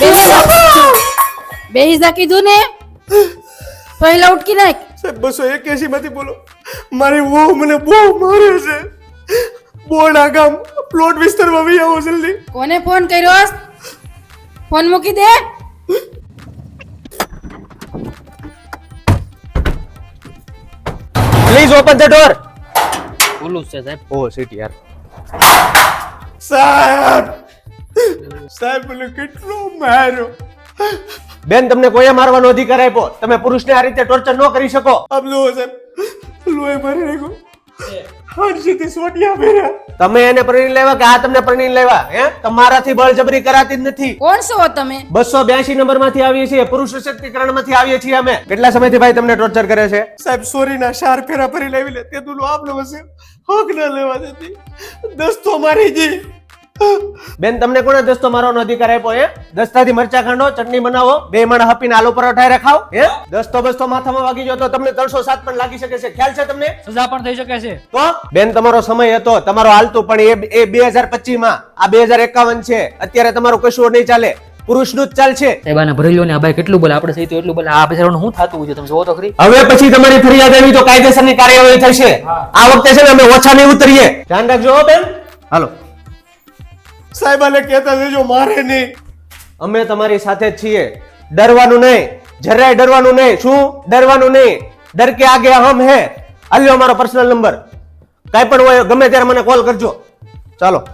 બેહી જા. બેહી કીધું ને. પહેલા ઉટકી નાખ. સાહેબ બસો એક્યાસી માંથી બોલો. મારી વો મને બહુ મારે છે. બોડા ગામ પ્લોટ વિસ્તારમાં આવી આવો જલ્દી. કોને ફોન કર્યો ફોન મૂકી દે. પ્લીઝ ઓપન ધ ડોર બોલું છે સાહેબ. ઓ શિટ યાર. સાહેબ! સાહેબ મને કેટલો માર્યો? બેન તમને કોઈએ મારવાનો અધિકાર આપ્યો? તમે પુરુષને આ રીતે ટોર્ચર ન કરી શકો. આપ જુઓ સાહેબ લોહી મારી નાખ્યો. તમે એને પરણી લેવા કે આ તમને પરણી લેવા હે? તમારાથી બળજબરી કરાતી જ નથી. કોણ છો તમે? બસો બ્યાસી નંબરમાંથી આવીએ છીએ પુરુષ સશક્તિકરણમાંથી આવીએ છીએ અમે. કેટલા સમયથી ભાઈ તમને ટોર્ચર કરે છે? સાહેબ સોરી ના શાર ફેરા ફરી લેવી લે. તે તું આપનો હશે હક ના લેવા દેતી. દસ્તો મારી જી. બેન તમને કોણે દસ્તો મારવાનો અધિકાર આપ્યો એ દસ્તાથી મરચા ખાંડો ચટણી બનાવો બે માણા હપીને આલુ પરોઠા રખાવ હે? દસ્તો બસ્તો માથામાં વાગી ગયો તો તમને ત્રણસો સાત પણ લાગી શકે છે. ખ્યાલ છે તમને? સજા પણ થઈ શકે છે. તો? બેન તમારો સમય હતો તમારો હાલતું પણ એ બે હજાર પચીસમાં આ બે હજાર એકાવન છે. અત્યારે તમારું કશું નહીં ચાલે. પુરુષનું જ ચાલશે સાહેબ આને ભરેલો ને ભાઈ કેટલું બોલે? આપણે સહી તો એટલું બોલે. આ બિચારાનું શું થતું હોય છે? તમે જોવો તો ખરી. હવે પછી તમારી ફરિયાદ આવી તો કાયદેસરની કાર્યવાહી થશે. આ વખતે છે ને અમે ઓછા નહીં ઉતરીએ. ધ્યાન રાખજો હો બેન. હાલો. સાહેબ, આને કહેતા દેજો મારે નહીં. અમે તમારી સાથે છીએ. ડરવાનું નહીં. જરાય ડરવાનું નહીં. શું? ડરવાનું નહીં. ડર કે આગે હમ હે. અલ્યો અમારો પર્સનલ નંબર કાંઈ પણ હોય, ગમે ત્યારે મને કોલ કરજો. ચાલો.